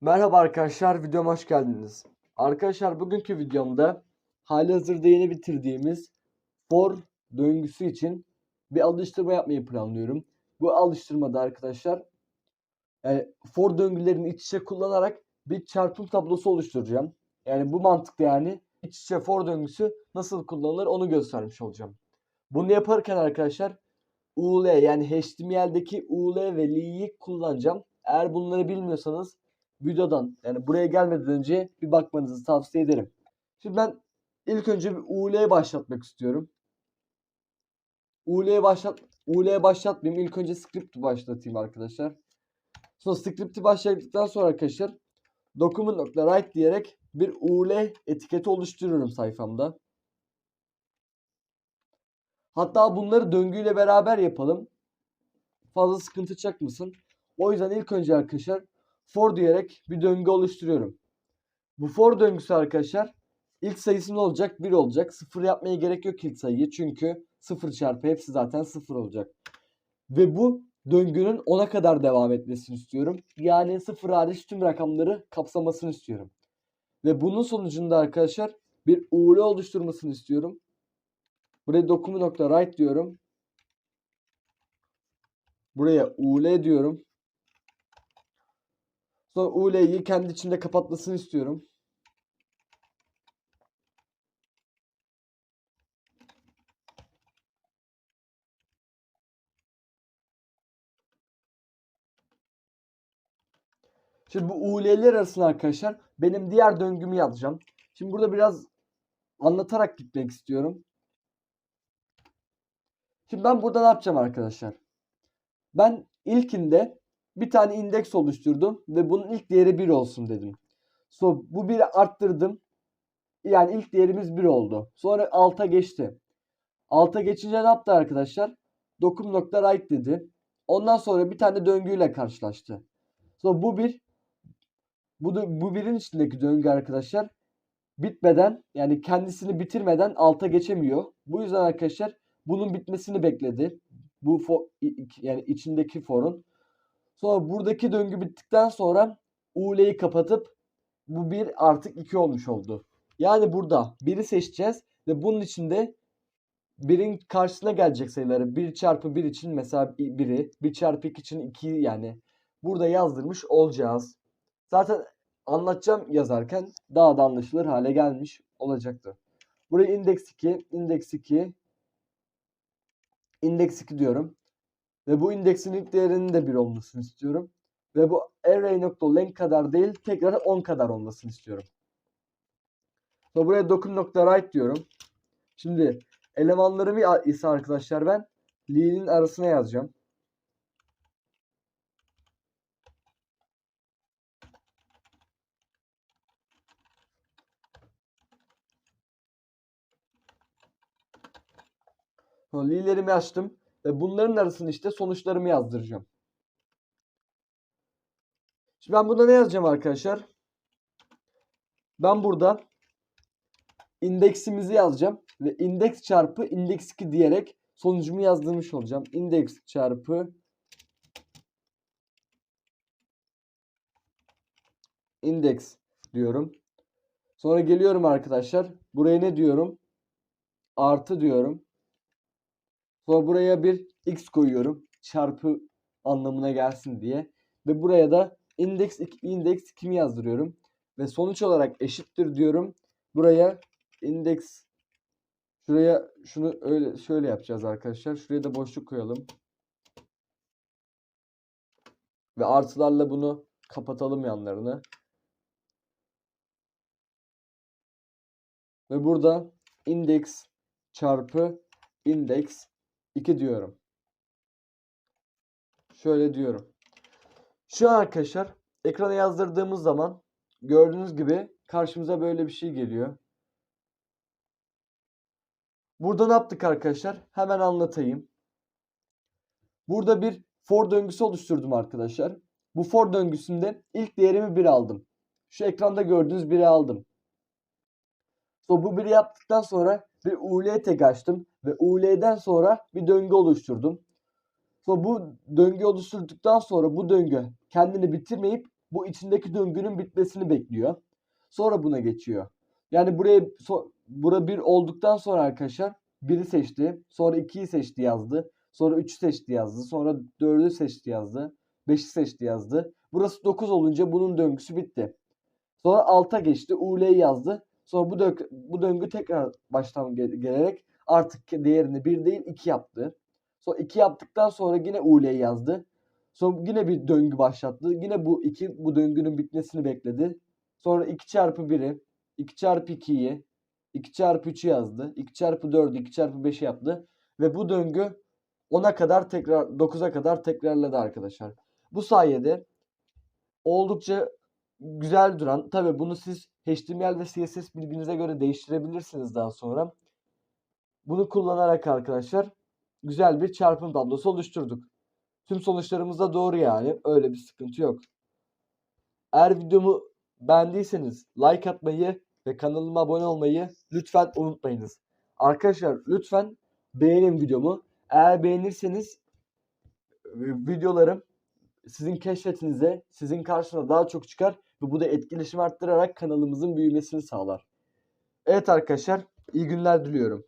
Merhaba arkadaşlar, videoma hoş geldiniz. Arkadaşlar bugünkü videomda halihazırda yeni bitirdiğimiz for döngüsü için bir alıştırma yapmayı planlıyorum. Bu alıştırmada arkadaşlar yani for döngülerini iç içe kullanarak bir çarpım tablosu oluşturacağım. Yani bu mantıkla yani iç içe for döngüsü nasıl kullanılır onu göstermiş olacağım. Bunu yaparken arkadaşlar UL yani HTML'deki UL ve L'yi kullanacağım. Eğer bunları bilmiyorsanız videodan yani buraya gelmeden önce bir bakmanızı tavsiye ederim. Şimdi ben ilk önce bir UL başlatmak istiyorum. UL başlat UL başlatmayayım. İlk önce script başlatayım arkadaşlar. Sonra script'i başlattıktan sonra arkadaşlar document.write diyerek bir UL etiketi oluşturuyorum sayfamda. Hatta bunları döngüyle beraber yapalım. Fazla sıkıntı çakmasın. O yüzden ilk önce arkadaşlar for diyerek bir döngü oluşturuyorum. Bu for döngüsü arkadaşlar ilk sayısı ne olacak? 1 olacak. 0 yapmaya gerek yok ilk sayıyı. Çünkü 0 çarpı hepsi zaten 0 olacak. Ve bu döngünün 10'a kadar devam etmesini istiyorum. Yani 0 hariç tüm rakamları kapsamasını istiyorum. Ve bunun sonucunda arkadaşlar bir UL oluşturmasını istiyorum. Buraya document.write diyorum. Buraya UL diyorum. Sonra UL'yi kendi içinde kapatmasını istiyorum. Şimdi bu UL'ler arasında arkadaşlar benim diğer döngümü yazacağım. Şimdi burada biraz anlatarak gitmek istiyorum. Şimdi ben burada ne yapacağım arkadaşlar? Ben ilkinde bir tane indeks oluşturdum ve bunun ilk değeri 1 olsun dedim. So bu 1'i arttırdım. Yani ilk değerimiz 1 oldu. Sonra alta geçti. Alta geçince ne yaptı arkadaşlar? Dokum.write dedi. Ondan sonra bir tane döngüyle karşılaştı. So bu bir bu bu birin içindeki döngü arkadaşlar bitmeden yani kendisini bitirmeden alta geçemiyor. Bu yüzden arkadaşlar bunun bitmesini bekledi. Bu for, yani içindeki forun. Sonra buradaki döngü bittikten sonra UL'yi kapatıp bu 1 artık 2 olmuş oldu. Yani burada 1'i seçeceğiz ve bunun içinde 1'in karşısına gelecek sayıları 1 çarpı 1 için mesela 1'i 1 çarpı 2 için 2'yi yani burada yazdırmış olacağız. Zaten anlatacağım yazarken daha da anlaşılır hale gelmiş olacaktı. Buraya index 2, index 2, index 2 diyorum. Ve bu indeksin ilk değerinin de 1 olmasını istiyorum. Ve bu array.length kadar değil tekrar 10 kadar olmasını istiyorum. Sonra buraya document.write diyorum. Şimdi elemanlarımı ise arkadaşlar ben lead'in arasına yazacağım. Sonra li'lerimi açtım. Ve bunların arasında işte sonuçlarımı yazdıracağım. Şimdi ben burada ne yazacağım arkadaşlar? Ben burada indeksimizi yazacağım. Ve indeks çarpı indeks 2 diyerek sonucumu yazdırmış olacağım. Indeks çarpı indeks diyorum. Sonra geliyorum arkadaşlar. Buraya ne diyorum? Artı diyorum. Sonra buraya bir x koyuyorum. Çarpı anlamına gelsin diye. Ve buraya da index index kimi yazdırıyorum. Ve sonuç olarak eşittir diyorum. Buraya index şuraya şunu öyle şöyle yapacağız arkadaşlar. Şuraya da boşluk koyalım. Ve artılarla bunu kapatalım yanlarını. Ve burada index çarpı index 2 diyorum. Şöyle diyorum. Şu an arkadaşlar ekrana yazdırdığımız zaman gördüğünüz gibi karşımıza böyle bir şey geliyor. Burada ne yaptık arkadaşlar? Hemen anlatayım. Burada bir for döngüsü oluşturdum arkadaşlar. Bu for döngüsünde ilk değerimi 1 aldım. Şu ekranda gördüğünüz 1'i aldım. So bu 1'i yaptıktan sonra bir UL tag açtım ve UL'den sonra bir döngü oluşturdum. Sonra bu döngü oluşturduktan sonra bu döngü kendini bitirmeyip bu içindeki döngünün bitmesini bekliyor. Sonra buna geçiyor. Yani buraya so, bura 1 olduktan sonra arkadaşlar 1'i seçti. Sonra 2'yi seçti yazdı. Sonra 3'ü seçti yazdı. Sonra 4'ü seçti yazdı. 5'i seçti yazdı. Burası 9 olunca bunun döngüsü bitti. Sonra 6'a geçti. UL'yi yazdı. Sonra bu, döngü, bu döngü tekrar baştan gel- gelerek artık değerini 1 değil 2 yaptı. Sonra 2 yaptıktan sonra yine UL'yi yazdı. Sonra yine bir döngü başlattı. Yine bu 2 bu döngünün bitmesini bekledi. Sonra 2 çarpı 1'i, 2 çarpı 2'yi, 2 çarpı 3'ü yazdı. 2 çarpı 4'ü, 2 çarpı 5'i yaptı. Ve bu döngü 10'a kadar tekrar 9'a kadar tekrarladı arkadaşlar. Bu sayede oldukça güzel duran tabi bunu siz HTML ve CSS bilginize göre değiştirebilirsiniz daha sonra. Bunu kullanarak arkadaşlar güzel bir çarpım tablosu oluşturduk. Tüm sonuçlarımız da doğru yani. Öyle bir sıkıntı yok. Eğer videomu beğendiyseniz like atmayı ve kanalıma abone olmayı lütfen unutmayınız. Arkadaşlar lütfen beğenin videomu. Eğer beğenirseniz e, videolarım sizin keşfetinize, sizin karşına daha çok çıkar ve bu da etkileşim arttırarak kanalımızın büyümesini sağlar. Evet arkadaşlar, iyi günler diliyorum.